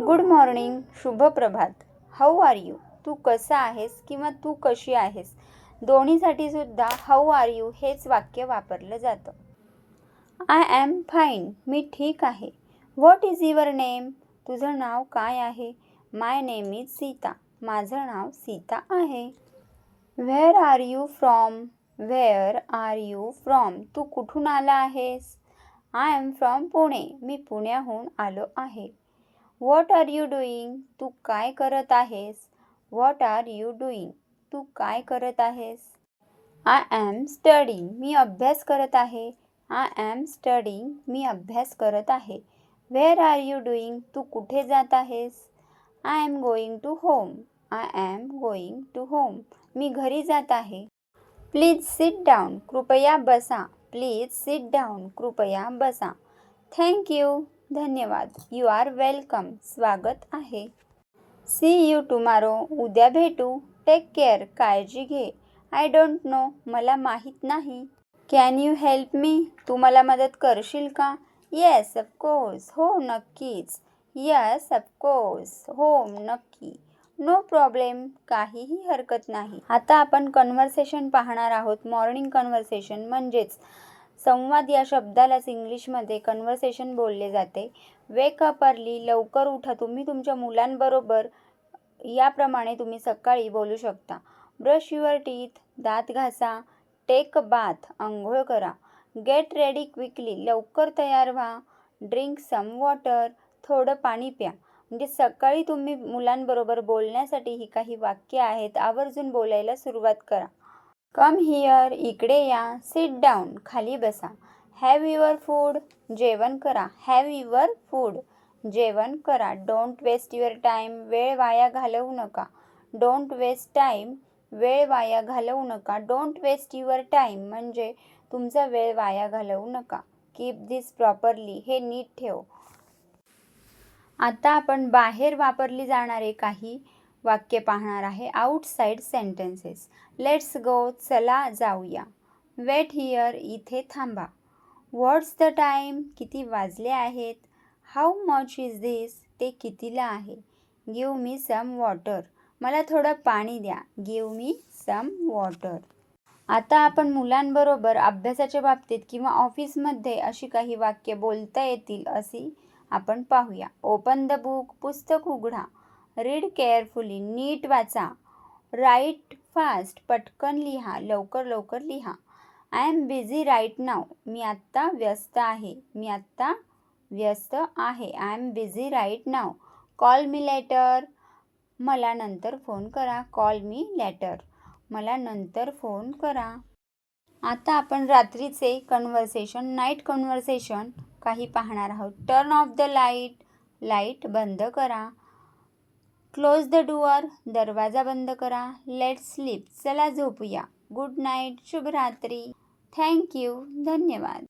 Good morning शुभ प्रभात how are you तू कसा आहेस किंवा तू कशी आहेस? दोन्हीसाठी सुद्धा हाऊ आर यू हेच वाक्य वापरलं जातं. आय ॲम फाईन मी ठीक आहे. व्हॉट इज युअर नेम तुझं नाव काय आहे? माय नेम इज सीता माझं नाव सीता आहे. Where are you from where are you from तू कुठून आला आहेस? I am from Pune. मी पुण्याहून आलो आहे. व्हॉट आर यू डुईंग तू काय करत आहेस? व्हॉट आर यू डुईंग तू काय करत आहेस? आय ॲम स्टडिंग मी अभ्यास करत आहे. आय ॲम स्टडिंग मी अभ्यास करत आहे. व्हेअर आर यू डुईंग तू कुठे जात आहेस? I am going to home I am going to home मी घरी जात आहे. प्लीज सिट डाऊन कृपया बसा. प्लीज सिट डाऊन कृपया बसा. थँक्यू धन्यवाद. यू आर वेलकम स्वागत आहे. सी यू टुमारो उद्या भेटू. टेक केअर काळजी घे. आय डोंट नो मला माहीत नाही. कॅन यू हेल्प मी तू मला मदत करशील का? येस ऑफकोर्स हो नक्कीच. यस ऑफकोर्स हो नक्की. नो प्रॉब्लेम काहीही हरकत नाही. आता आपण कन्व्हर्सेशन पाहणार आहोत. मॉर्निंग कन्व्हर्सेशन म्हणजेच संवाद या शब्दालाच इंग्लिशमध्ये कन्व्हर्सेशन बोलले जाते. वेक अप अर्ली लवकर उठा. तुम्ही तुमच्या मुलांबरोबर याप्रमाणे तुम्ही सकाळी बोलू शकता. ब्रश युअर टीथ दात घासा. टेक बाथ आंघोळ करा. गेट रेडी क्विकली लवकर तयार व्हा. ड्रिंक सम वॉटर थोडं पाणी प्या. म्हणजे सकाळी तुम्ही मुलांबरोबर बोलण्यासाठी ही काही वाक्य आहेत आवर्जून बोलायला सुरुवात करा. कम हिअर इकडे या सिट डाऊन खाली बसा. हॅव युअर फूड जेवण करा. हॅव युअर फूड जेवण करा. डोंट वेस्ट युअर टाईम वेळ वाया घालवू नका. डोंट वेस्ट टाईम वेळ वाया घालवू नका. डोंट वेस्ट युअर टाईम म्हणजे तुमचा वेळ वाया घालवू नका. कीप दिस प्रॉपरली हे नीट ठेव. आता आपण बाहेर वापरली जाणारे काही वाक्य पाहणार आहे. आउटसाईड सेंटेन्सेस लेट्स गो चला जाऊया. वेट हिअर इथे थांबा. व्हॉट्स द टाईम किती वाजले आहेत? हाऊ मच इज धिस ते कितीला आहे? गिव मी सम वॉटर मला थोडं पाणी द्या. गिव मी सम वॉटर आता आपण मुलांबरोबर अभ्यासाच्या बाबतीत किंवा ऑफिसमध्ये अशी काही वाक्य बोलता येतील अशी आपण पाहूया. ओपन द बुक पुस्तक उघडा. रीड केअरफुली नीट वाचा. राईट फास्ट पटकन लिहा. लवकर लवकर लिहा. I am busy right now मी आत्ता व्यस्त आहे. मी आत्ता व्यस्त आहे. I am busy right now call me later मला नंतर फोन करा. कॉल मी लेटर मला नंतर फोन करा. आता आपण रात्रीचे कन्व्हर्सेशन नाईट कन्व्हर्सेशन काही पाहणार आहोत. Turn off the light light बंद करा. क्लोज द डुअर दरवाजा बंद करा. लेट स्लीप चला झोपूया. गुड नाईट शुभरात्री. थँक्यू धन्यवाद.